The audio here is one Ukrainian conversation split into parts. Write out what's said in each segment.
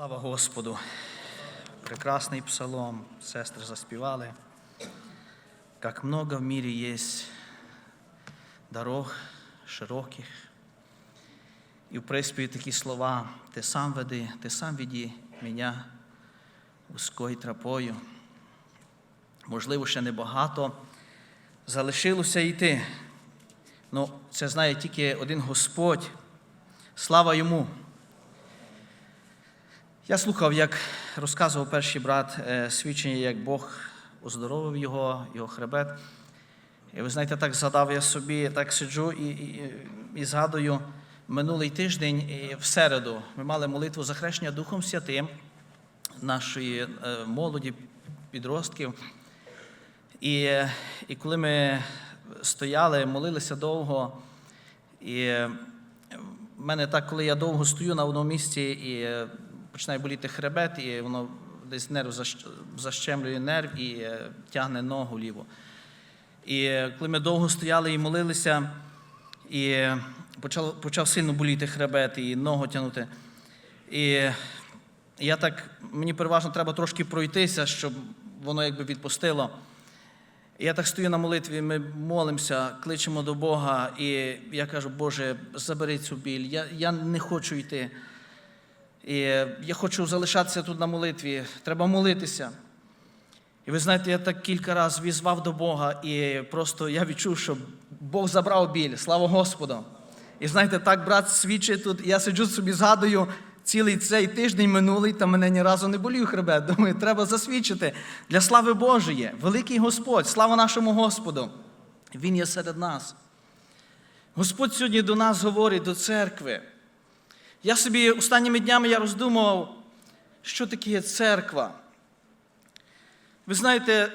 Слава Господу! Прекрасный псалом, сестры заспевали. Как много в мире есть дорог широких. І в приспіві такі слова, ти сам веди, ти сам веди мене вузькою тропою. Можливо, ще небагато залишилося йти. Ну, це знає тільки один Господь. Слава йому! Я слухав, як розказував перший брат е, свідчення, як Бог оздоровив його, його хребет. І ви знаєте, так згадав я собі, так сиджу і, і, і згадую минулий тиждень і в середу. Ми мали молитву за хрещення Духом Святим нашої е, молоді, підростків. І, і коли ми стояли, молилися довго, і е, в мене так, коли я довго стою на одному місці і починає боліти хребет, і воно десь нерв защемлює нерв і е, тягне ногу ліву. І е, коли ми довго стояли і молилися, і е, почав, почав сильно боліти хребет і ногу тягнути. І я так, мені переважно треба трошки пройтися, щоб воно якби відпустило. І я так стою на молитві, ми молимося, кличемо до Бога, і я кажу, Боже, забери цю біль, я, я не хочу йти. І я хочу залишатися тут на молитві, треба молитися. І ви знаєте, я так кілька разів візвав до Бога, і просто я відчув, що Бог забрав біль, слава Господу. І знаєте, так брат свідчить тут, я сиджу собі, згадую цілий цей тиждень минулий, та мене ні разу не болів хребет. Думаю, треба засвідчити для слави Божої, великий Господь, слава нашому Господу. Він є серед нас. Господь сьогодні до нас говорить, до церкви. Я собі останніми днями я роздумував, що таке церква. Ви знаєте,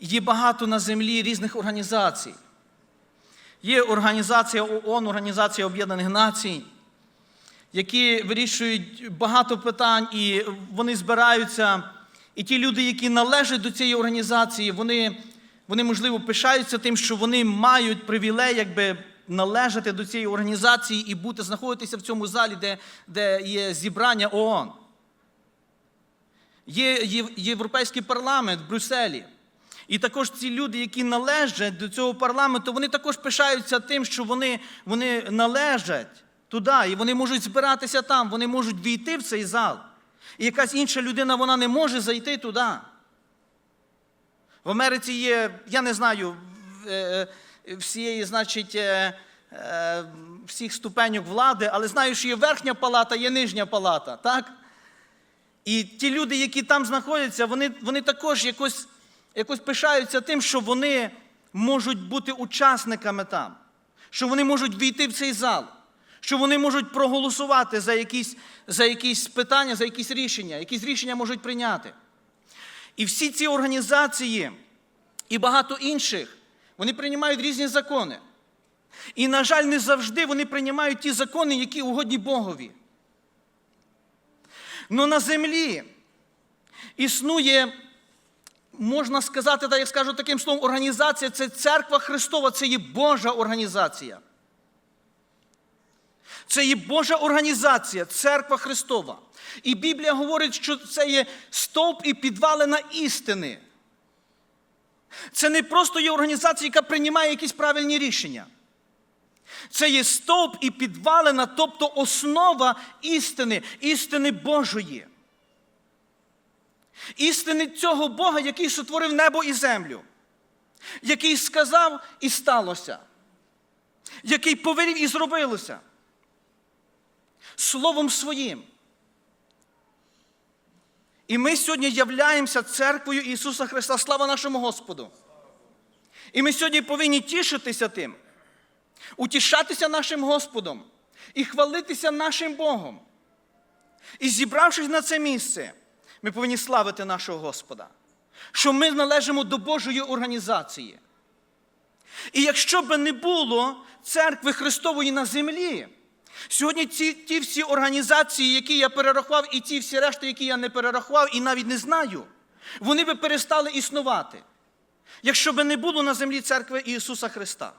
є багато на землі різних організацій. Є організація ООН, Організація Об'єднаних Націй, які вирішують багато питань, і вони збираються. І ті люди, які належать до цієї організації, вони, вони можливо, пишаються тим, що вони мають привілей, якби належати до цієї організації і бути, знаходитися в цьому залі, де, де є зібрання ООН. Є Європейський парламент в Брюсселі. І також ці люди, які належать до цього парламенту, вони також пишаються тим, що вони, вони належать туди, і вони можуть збиратися там, вони можуть війти в цей зал. І якась інша людина вона не може зайти туди. В Америці є, я не знаю, е, всієї, значить, е, е, всіх ступеньок влади, але знаю, що є верхня палата, є нижня палата. так? І ті люди, які там знаходяться, вони, вони також якось, якось пишаються тим, що вони можуть бути учасниками там, що вони можуть війти в цей зал, що вони можуть проголосувати за якісь, за якісь питання, за якісь рішення, якісь рішення можуть прийняти. І всі ці організації і багато інших, вони приймають різні закони. І, на жаль, не завжди вони приймають ті закони, які угодні Богові. Но на землі існує, можна сказати, так я скажу таким словом, організація це церква Христова, це є Божа організація. Це є Божа організація, церква Христова. І Біблія говорить, що це є стовп і підвалина істини. Це не просто є організація, яка приймає якісь правильні рішення. Це є стовп і підвалина, тобто основа істини, істини Божої. Істини цього Бога, який сотворив небо і землю, який сказав і сталося, який повелів і зробилося. Словом своїм. І ми сьогодні являємося церквою Ісуса Христа. Слава нашому Господу. І ми сьогодні повинні тішитися тим утішатися нашим Господом і хвалитися нашим Богом. І зібравшись на це місце, ми повинні славити нашого Господа, що ми належимо до Божої організації. І якщо б не було церкви Христової на землі, сьогодні ці, ті всі організації, які я перерахував, і ті всі решти, які я не перерахував і навіть не знаю, вони би перестали існувати, якщо б не було на землі церкви Ісуса Христа.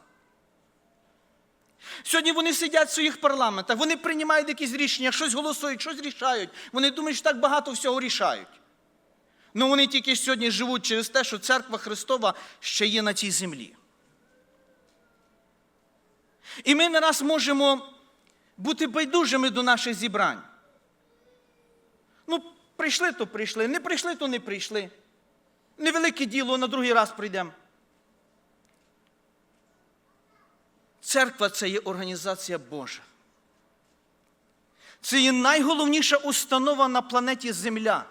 Сьогодні вони сидять в своїх парламентах, вони приймають якісь рішення, щось голосують, щось рішають. Вони думають, що так багато всього рішають. Ну вони тільки сьогодні живуть через те, що церква Христова ще є на цій землі. І ми не раз можемо бути байдужими до наших зібрань. Ну, прийшли, то прийшли, не прийшли, то не прийшли. Невелике діло, на другий раз прийдемо. Церква це є організація Божа. Це є найголовніша установа на планеті Земля.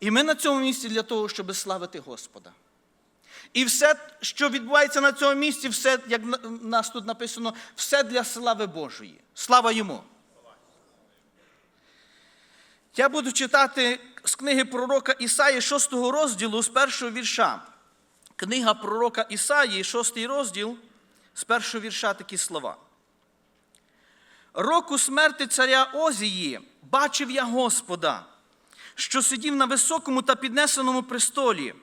І ми на цьому місці для того, щоб славити Господа. І все, що відбувається на цьому місці, все, як в нас тут написано, все для слави Божої. Слава йому. Я буду читати з книги пророка Ісаї 6 розділу з першого вірша. Книга пророка Ісаї, 6 розділ, з першого вірша такі слова. Року смерти царя Озії бачив я Господа, що сидів на високому та піднесеному престолі,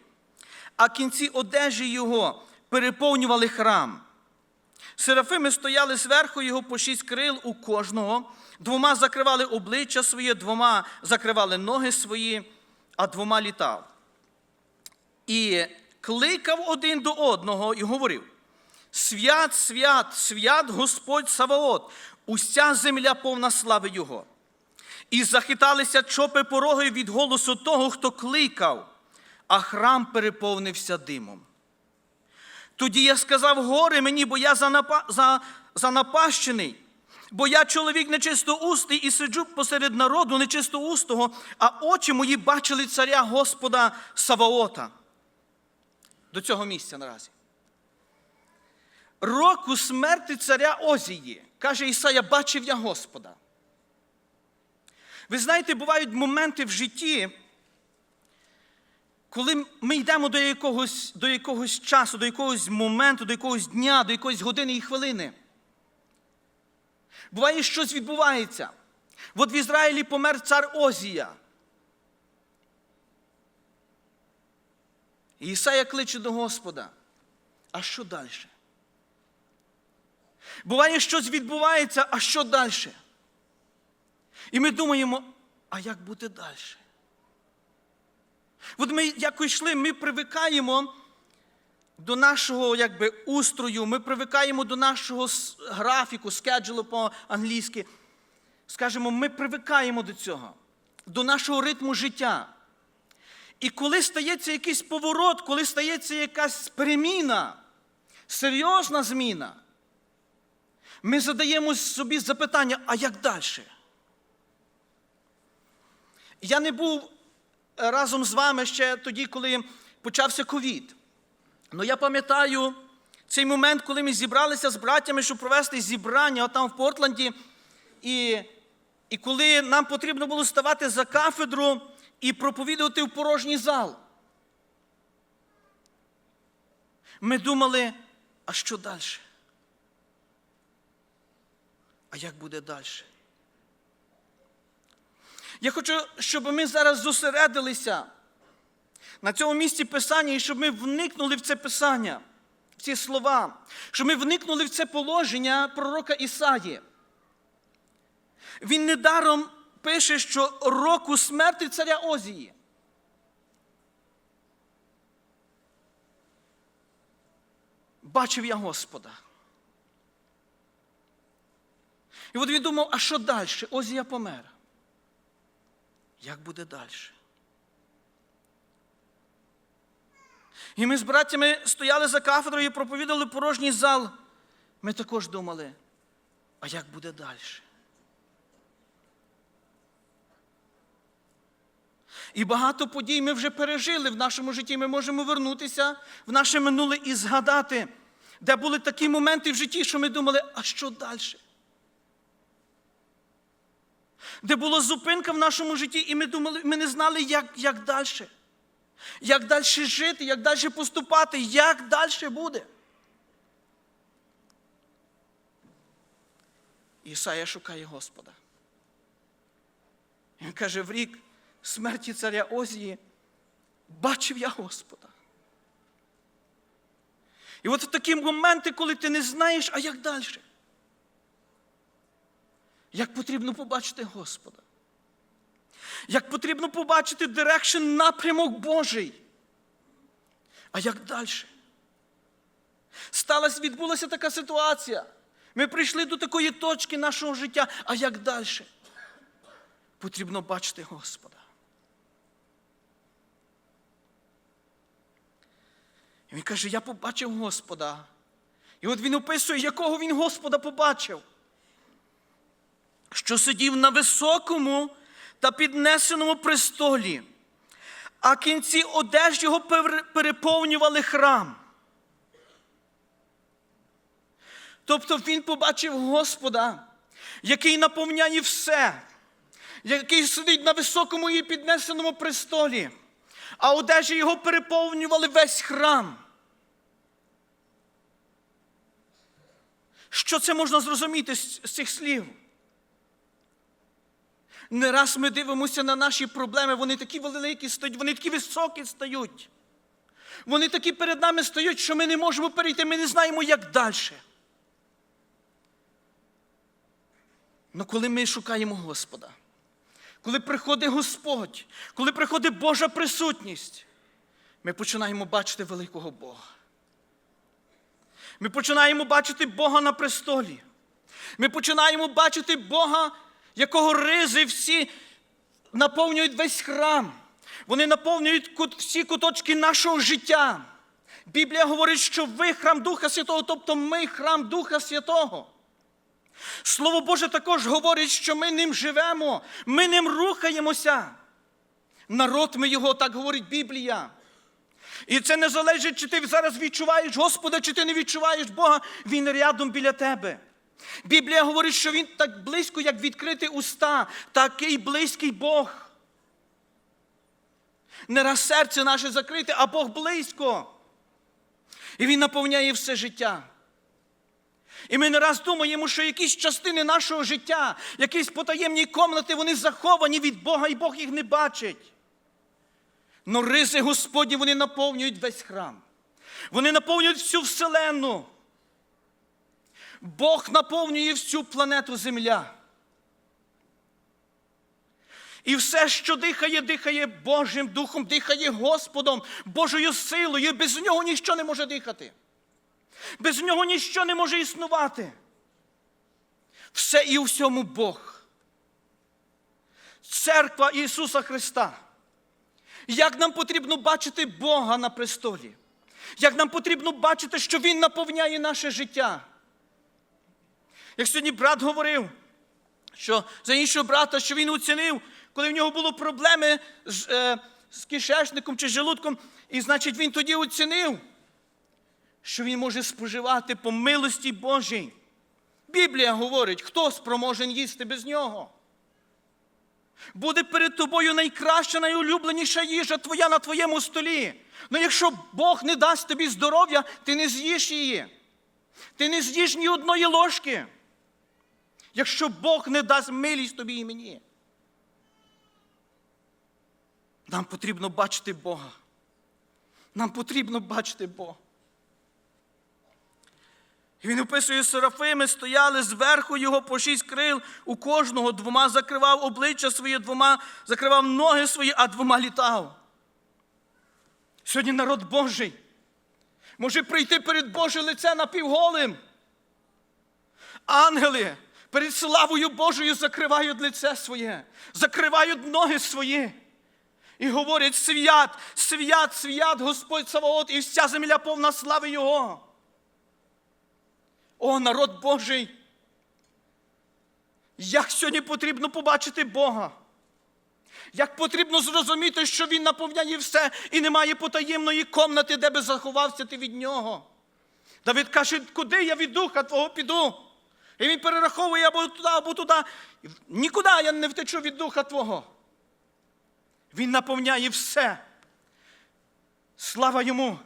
а кінці одежі його переповнювали храм. Серафими стояли зверху його по шість крил у кожного, двома закривали обличчя своє, двома закривали ноги свої, а двома літав. І кликав один до одного і говорив: Свят, свят, свят Господь Саваот, уся земля повна слави Його. І захиталися чопи пороги від голосу того, хто кликав, а храм переповнився димом. Тоді я сказав, горе мені, бо я занапа... за... занапащений, бо я чоловік нечистоустий і сиджу посеред народу нечистоустого, а очі мої бачили царя Господа Саваота. До цього місця наразі. Року смерти царя Озії, каже Ісая, бачив я Господа. Ви знаєте, бувають моменти в житті, коли ми йдемо до якогось, до якогось часу, до якогось моменту, до якогось дня, до якоїсь години і хвилини. Буває, щось відбувається. От в Ізраїлі помер цар Озія. І Ісая кличе до Господа. А що далі? Буває, щось відбувається, а що далі? І ми думаємо, а як буде далі? От ми якось йшли, ми привикаємо до нашого якби, устрою, ми привикаємо до нашого графіку, скеджулу по-англійськи. Скажемо, ми привикаємо до цього, до нашого ритму життя. І коли стається якийсь поворот, коли стається якась переміна, серйозна зміна, ми задаємо собі запитання, а як далі? Я не був разом з вами ще тоді, коли почався ковід. Але я пам'ятаю цей момент, коли ми зібралися з братями, щоб провести зібрання там в Портленді. І, і коли нам потрібно було ставати за кафедру і проповідувати в порожній зал. Ми думали, а що далі? А як буде далі? Я хочу, щоб ми зараз зосередилися на цьому місці Писання і щоб ми вникнули в це Писання, в ці слова, щоб ми вникнули в це положення пророка Ісаї. Він недаром пише, що року смерти царя Озії. Бачив я Господа. І от він думав, а що далі? Озія помер. Як буде далі? І ми з братями стояли за кафедрою і проповідали порожній зал. Ми також думали, а як буде далі? І багато подій ми вже пережили в нашому житті. Ми можемо вернутися в наше минуле і згадати, де були такі моменти в житті, що ми думали, а що далі? Де була зупинка в нашому житті, і ми думали, ми не знали, як, як далі. Як далі жити, як далі поступати, як далі буде. Ісая шукає Господа. Він каже, в рік смерті царя Озії бачив я Господа. І от в такі моменти, коли ти не знаєш, а як далі? Як потрібно побачити Господа? Як потрібно побачити дирекшн напрямок Божий? А як далі? Сталася, відбулася така ситуація. Ми прийшли до такої точки нашого життя. А як далі? Потрібно бачити Господа. І він каже: Я побачив Господа. І от він описує, якого він Господа побачив. Що сидів на високому та піднесеному престолі, а кінці одежі його переповнювали храм. Тобто він побачив Господа, який наповняє все, який сидить на високому і піднесеному престолі, а одежі його переповнювали весь храм. Що це можна зрозуміти з цих слів? Не раз ми дивимося на наші проблеми, вони такі великі стають, вони такі високі стають. Вони такі перед нами стають, що ми не можемо перейти, ми не знаємо, як далі. Але коли ми шукаємо Господа, коли приходить Господь, коли приходить Божа присутність, ми починаємо бачити великого Бога. Ми починаємо бачити Бога на престолі. Ми починаємо бачити Бога, якого ризи всі наповнюють весь храм. Вони наповнюють всі куточки нашого життя. Біблія говорить, що ви храм Духа Святого, тобто ми храм Духа Святого. Слово Боже також говорить, що ми ним живемо, ми ним рухаємося. Народ ми його, так говорить Біблія. І це не залежить, чи ти зараз відчуваєш Господа, чи ти не відчуваєш Бога, Він рядом біля тебе. Біблія говорить, що Він так близько, як відкрити уста, такий близький Бог. Не раз серце наше закрите, а Бог близько. І Він наповняє все життя. І ми не раз думаємо, що якісь частини нашого життя, якісь потаємні комнати, вони заховані від Бога, і Бог їх не бачить. Но риси Господні вони наповнюють весь храм. Вони наповнюють всю вселенну. Бог наповнює всю планету Земля. І все, що дихає, дихає Божим Духом, дихає Господом, Божою силою. Без нього ніщо не може дихати. Без нього ніщо не може існувати. Все і у всьому Бог. Церква Ісуса Христа. Як нам потрібно бачити Бога на престолі? Як нам потрібно бачити, що Він наповняє наше життя? Як сьогодні брат говорив, що за іншого брата, що він оцінив, коли в нього були проблеми з, е, з кишечником чи желудком, і значить він тоді оцінив, що він може споживати по милості Божій. Біблія говорить, хто спроможен їсти без нього. Буде перед тобою найкраща, найулюбленіша їжа твоя на твоєму столі. Ну якщо Бог не дасть тобі здоров'я, ти не з'їш її. Ти не з'їш ні одної ложки. Якщо Бог не дасть милість тобі і мені. Нам потрібно бачити Бога. Нам потрібно бачити Бога. І він описує серафими, стояли зверху його по шість крил, у кожного двома закривав обличчя своє, двома закривав ноги свої, а двома літав. Сьогодні народ Божий може прийти перед Боже лице напівголим. Ангели перед славою Божою закривають лице своє, закривають ноги свої. І говорять: свят, свят, свят, Господь Саваот, і вся земля повна слави Його. О, народ Божий! Як сьогодні потрібно побачити Бога? Як потрібно зрозуміти, що Він наповняє все і немає потаємної комнати, де би заховався ти від нього. Давид каже, куди я від духа твого піду? І він перераховує або туди, або туди. Нікуди я не втечу від духа Твого. Він наповняє все. Слава йому!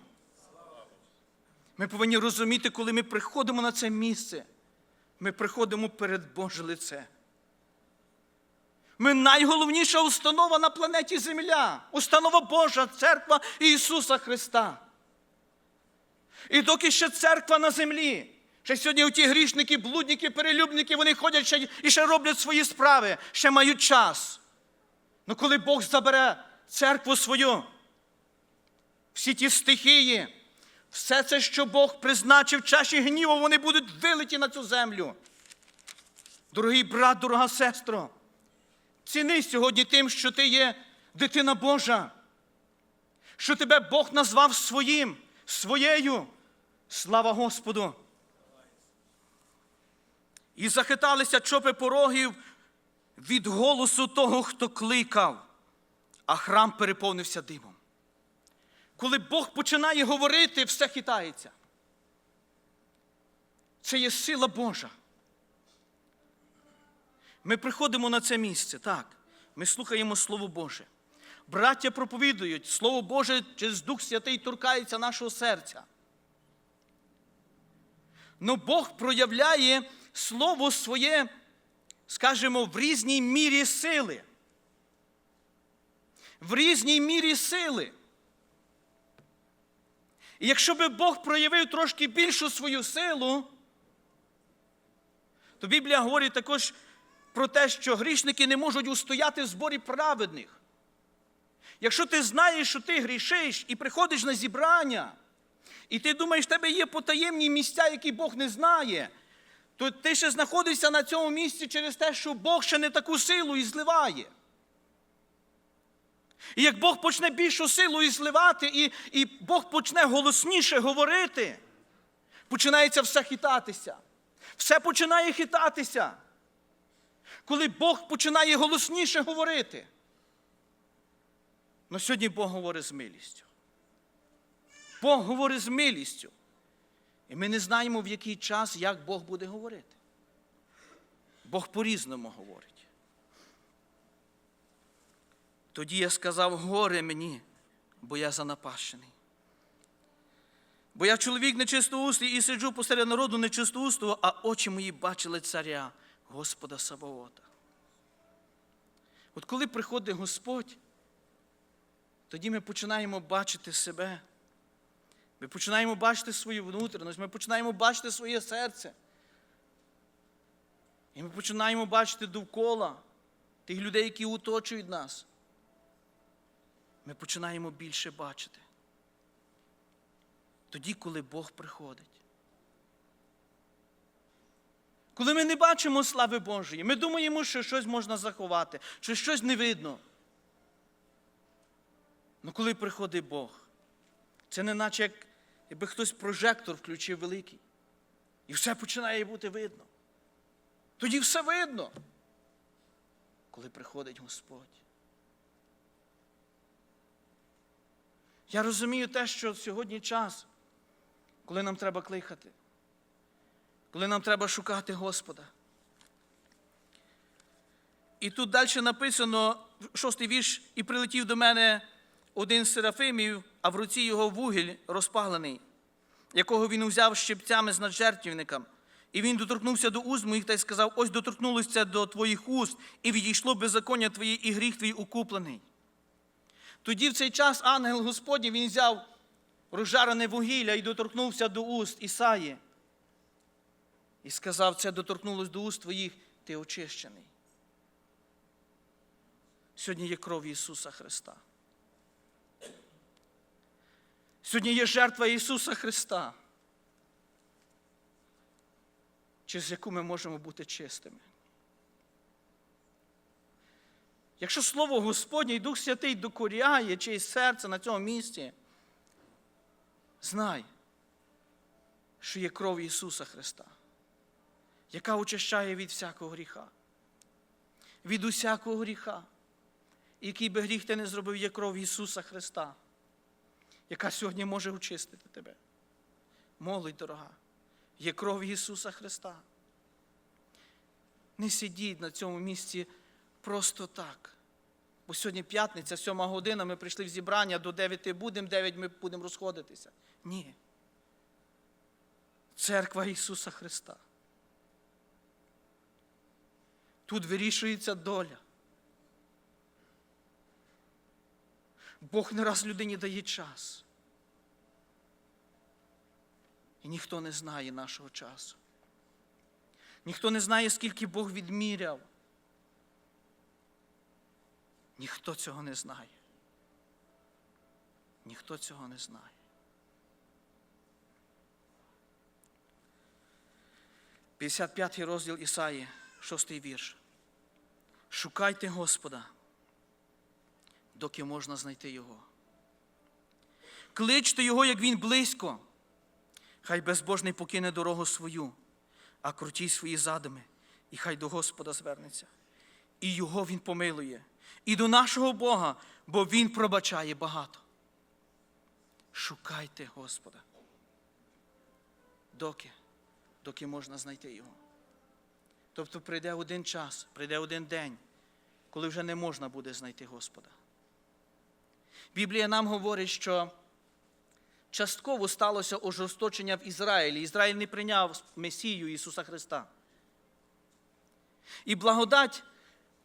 Ми повинні розуміти, коли ми приходимо на це місце, ми приходимо перед Боже лице. Ми найголовніша установа на планеті Земля, установа Божа, церква Ісуса Христа. І доки ще церква на землі, ще сьогодні ті грішники, блудники, перелюбники, вони ходять ще, і ще роблять свої справи, ще мають час. Ну коли Бог забере церкву свою, всі ті стихії, все це, що Бог призначив чаші гніву, вони будуть вилиті на цю землю. Дорогий брат, дорога сестро, ціни сьогодні тим, що ти є дитина Божа, що тебе Бог назвав своїм, своєю. Слава Господу! І захиталися чопи порогів від голосу того, хто кликав, а храм переповнився димом. Коли Бог починає говорити, все хитається. Це є сила Божа. Ми приходимо на це місце, так. Ми слухаємо Слово Боже. Браття проповідують, Слово Боже через Дух Святий торкається нашого серця. Но Бог проявляє Слово своє, скажімо, в різній мірі сили. В різній мірі сили. І якщо би Бог проявив трошки більшу свою силу, то Біблія говорить також про те, що грішники не можуть устояти в зборі праведних. Якщо ти знаєш, що ти грішиш і приходиш на зібрання, і ти думаєш, в тебе є потаємні місця, які Бог не знає, то ти ще знаходишся на цьому місці через те, що Бог ще не таку силу і зливає. І як Бог почне більшу силу і зливати, і, і Бог почне голосніше говорити, починається все хитатися. Все починає хитатися. Коли Бог починає голосніше говорити. Ну сьогодні Бог говорить з милістю. Бог говорить з милістю. І ми не знаємо, в який час, як Бог буде говорити. Бог по-різному говорить. Тоді я сказав, горе мені, бо я занапащений. Бо я чоловік нечистоустий і сиджу посеред народу нечистоустого, а очі мої бачили царя, Господа Саваота. От коли приходить Господь, тоді ми починаємо бачити себе. Ми починаємо бачити свою внутрішність, ми починаємо бачити своє серце. І ми починаємо бачити довкола тих людей, які оточують нас. Ми починаємо більше бачити. Тоді, коли Бог приходить. Коли ми не бачимо слави Божої, ми думаємо, що щось можна заховати, що щось не видно. Ну коли приходить Бог, це не наче як якби хтось прожектор включив великий. І все починає бути видно. Тоді все видно, коли приходить Господь. Я розумію те, що сьогодні час, коли нам треба кликати, коли нам треба шукати Господа. І тут далі написано, шостий вірш, і прилетів до мене один з серафимів, а в руці його вугіль розпалений, якого він узяв щепцями з наджертівником. І він доторкнувся до уст моїх та й сказав: ось доторкнулося до твоїх уст, і відійшло беззаконня твоє, і гріх твій укуплений. Тоді в цей час ангел Господній він взяв розжарене вугілля і доторкнувся до уст Ісаї. І сказав, це доторкнулось до уст твоїх, ти очищений. Сьогодні є кров Ісуса Христа. Сьогодні є жертва Ісуса Христа, через яку ми можемо бути чистими. Якщо Слово Господнє і Дух Святий докоряє чиєсь серце на цьому місці, знай, що є кров Ісуса Христа, яка очищає від всякого гріха. Від усякого гріха. Який би гріх ти не зробив, є кров Ісуса Христа, яка сьогодні може очистити тебе. Молодь дорога, є кров Ісуса Христа. Не сидіть на цьому місці просто так. Бо сьогодні п'ятниця, сьома година, ми прийшли в зібрання, до 9 будемо, 9 ми будемо розходитися. Ні. Церква Ісуса Христа. Тут вирішується доля. Бог не раз людині дає час. І ніхто не знає нашого часу. Ніхто не знає, скільки Бог відміряв. Ніхто цього не знає. Ніхто цього не знає. П'ятдесят п'ятий розділ Ісаї, шостий вірш. Шукайте Господа, доки можна знайти Його. Кличте Його, як Він близько. Хай безбожний покине дорогу свою, а круті свої задуми, і хай до Господа звернеться. І Його Він помилує, і до нашого Бога, бо Він пробачає багато. Шукайте Господа. Доки? Доки можна знайти Його. Тобто прийде один час, прийде один день, коли вже не можна буде знайти Господа. Біблія нам говорить, що частково сталося ожорсточення в Ізраїлі. Ізраїль не прийняв Месію Ісуса Христа. І благодать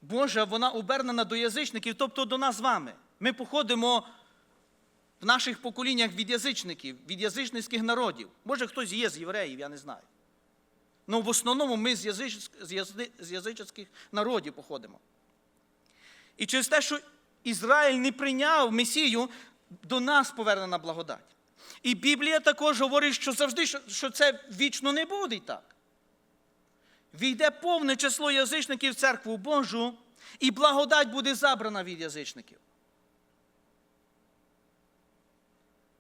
Божа, вона обернена до язичників, тобто до нас з вами. Ми походимо в наших поколіннях від язичників, від язичницьких народів. Може, хтось є з євреїв, я не знаю. Ну, в основному ми з, язич... з, язичницьких народів походимо. І через те, що Ізраїль не прийняв Месію, до нас повернена благодать. І Біблія також говорить, що завжди що, це вічно не буде так. Війде повне число язичників в церкву Божу, і благодать буде забрана від язичників.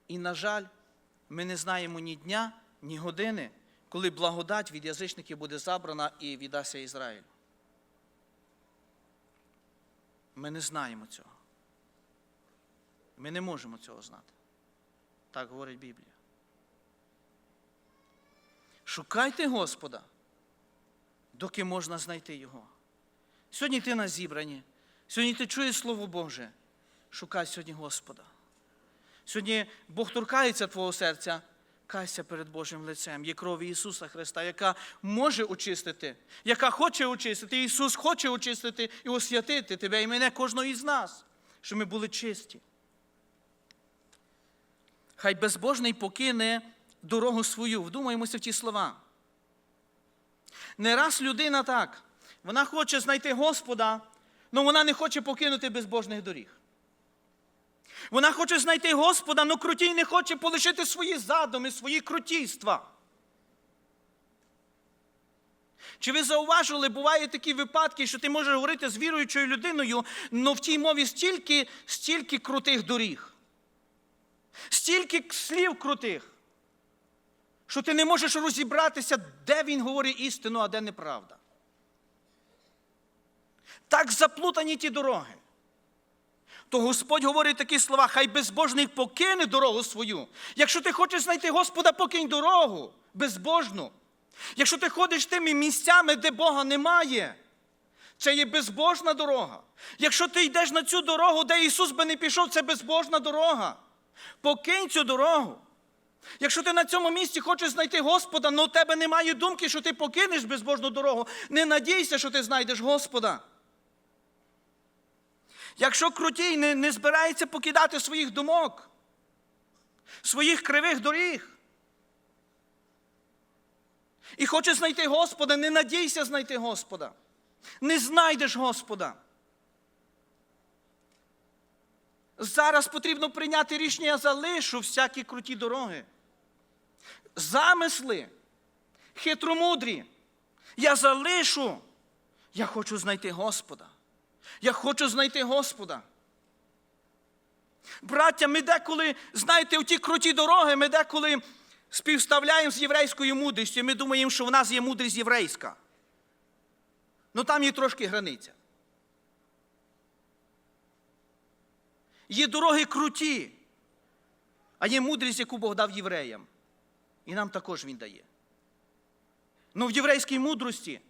І, на жаль, ми не знаємо ні дня, ні години, коли благодать від язичників буде забрана і віддасться Ізраїлю. Ми не знаємо цього. Ми не можемо цього знати. Так говорить Біблія. Шукайте Господа, доки можна знайти Його. Сьогодні ти на зібранні, сьогодні ти чуєш Слово Боже. Шукай сьогодні Господа. Сьогодні Бог торкається твого серця, кайся перед Божим лицем. Є кров Ісуса Христа, яка може очистити, яка хоче очистити. Ісус хоче очистити і освятити тебе і мене, кожного із нас, щоб ми були чисті. Хай безбожний покине дорогу свою. Вдумаємося в ті слова. Не раз людина так, вона хоче знайти Господа, але вона не хоче покинути безбожних доріг. Вона хоче знайти Господа, але крутій не хоче полишити свої задуми, свої крутійства. Чи ви зауважили, бувають такі випадки, що ти можеш говорити з віруючою людиною, але в тій мові стільки, стільки крутих доріг, стільки слів крутих, що ти не можеш розібратися, де він говорить істину, а де неправда. Так заплутані ті дороги. То Господь говорить такі слова, хай безбожник покине дорогу свою. Якщо ти хочеш знайти Господа, покинь дорогу безбожну. Якщо ти ходиш тими місцями, де Бога немає, це є безбожна дорога. Якщо ти йдеш на цю дорогу, де Ісус би не пішов, це безбожна дорога. Покинь цю дорогу. Якщо ти на цьому місці хочеш знайти Господа, але у тебе немає думки, що ти покинеш безбожну дорогу, не надійся, що ти знайдеш Господа. Якщо крутій не, не збирається покидати своїх думок, своїх кривих доріг, і хоче знайти Господа, не надійся знайти Господа. Не знайдеш Господа. Зараз потрібно прийняти рішення, я залишу всякі круті дороги. Замисли, хитромудрі. Я залишу. Я хочу знайти Господа. Я хочу знайти Господа. Браття, ми деколи, знаєте, у ті круті дороги, ми деколи співставляємо з єврейською мудрістю. Ми думаємо, що в нас є мудрість єврейська. Ну там є трошки границя. Є дороги круті, а є мудрість, яку Бог дав євреям. І нам також Він дає. Ну в єврейській мудрості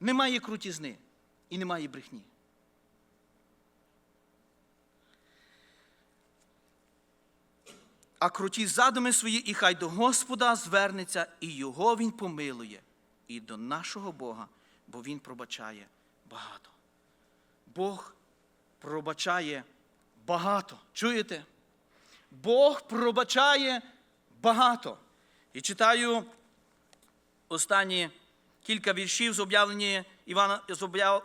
немає крутізни і немає брехні. А круті задуми свої, і хай до Господа звернеться, і його Він помилує, і до нашого Бога, бо Він пробачає багато. Бог пробачає багато. Чуєте? Бог пробачає багато. І читаю останні кілька віршів з об'явлення Івана,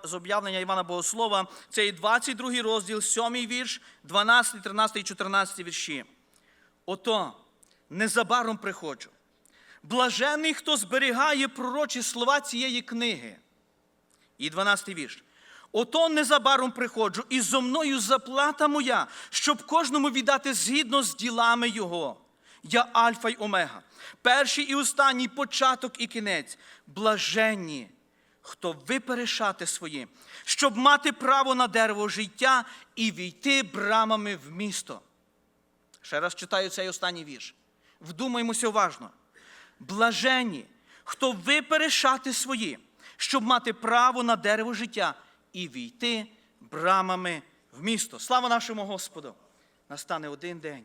з об'явлення Івана Богослова. Це і 22 розділ, 7 вірш, 12, 13 і 14 вірші. Ото незабаром приходжу. Блажений, хто зберігає пророчі слова цієї книги. І 12 вірш. Ото незабаром приходжу, і зо мною заплата моя, щоб кожному віддати згідно з ділами його. Я Альфа й Омега, перший і останній початок і кінець. Блаженні, хто виперешати свої, щоб мати право на дерево життя і війти брамами в місто. Ще раз читаю цей останній вірш. Вдумаймося уважно. Блаженні, хто виперешати свої, щоб мати право на дерево життя і війти брамами в місто. Слава нашому Господу! Настане один день,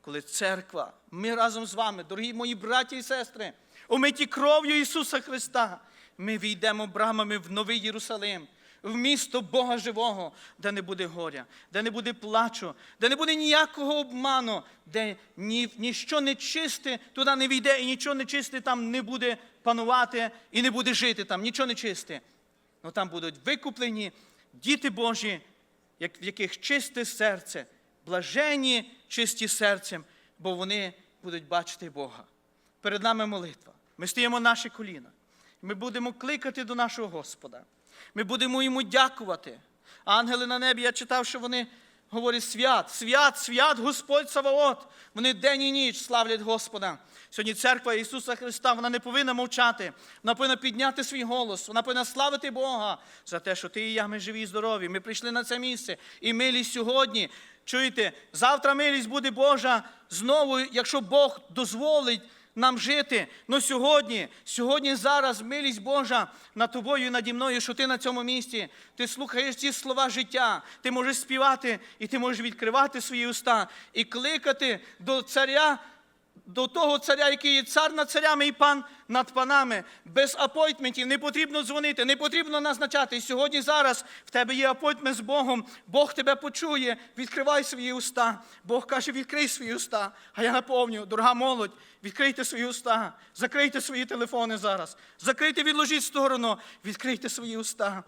коли церква, ми разом з вами, дорогі мої браті і сестри, омиті кров'ю Ісуса Христа, ми війдемо брамами в Новий Єрусалим, в місто Бога Живого, де не буде горя, де не буде плачу, де не буде ніякого обману, де ні, ніщо нечисте туди не війде, і нічого нечисте там не буде панувати і не буде жити там, нічого нечисте. Ну там будуть викуплені діти Божі, в яких чисте серце, блажені чисті серцем, бо вони будуть бачити Бога. Перед нами молитва. Ми стоїмо на наші коліна. Ми будемо кликати до нашого Господа. Ми будемо йому дякувати. Ангели на небі, я читав, що вони говорять свят, свят, свят Господь Саваот. Вони день і ніч славлять Господа. Сьогодні церква Ісуса Христа, вона не повинна мовчати. Вона повинна підняти свій голос, вона повинна славити Бога за те, що ти і я, ми живі і здорові. Ми прийшли на це місце. І милість сьогодні. Чуєте, завтра милість буде Божа знову, якщо Бог дозволить нам жити. Но сьогодні, сьогодні, зараз милість Божа над тобою і наді мною, що ти на цьому місці. Ти слухаєш ці слова життя, ти можеш співати, і ти можеш відкривати свої уста і кликати до царя. До того царя, який є цар над царями і пан над панами, без апойтментів, не потрібно дзвонити, не потрібно назначати. Сьогодні зараз в тебе є апойтмент з Богом, Бог тебе почує, відкривай свої уста. Бог каже, відкрий свої уста. А я наповню, дорога молодь, відкрийте свої уста, закрийте свої телефони зараз, закрийте, відложіть сторону, відкрийте свої уста.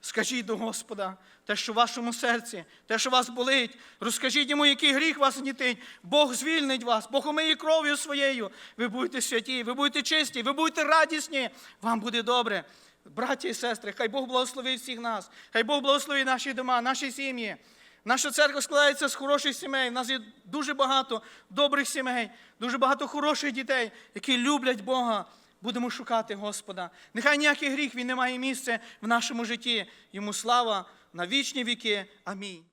Скажіть до Господа те, що в вашому серці, те, що вас болить. Розкажіть йому, який гріх вас гнітить. Бог звільнить вас, Бог умиє кров'ю своєю. Ви будете святі, ви будете чисті, ви будете радісні. Вам буде добре. Браті і сестри, хай Бог благословить всіх нас, хай Бог благословить наші дома, наші сім'ї. Наша церква складається з хороших сімей. У нас є дуже багато добрих сімей, дуже багато хороших дітей, які люблять Бога. Будемо шукати Господа. Нехай ніякий гріх він не має місця в нашому житті. Йому слава на вічні віки. Амінь.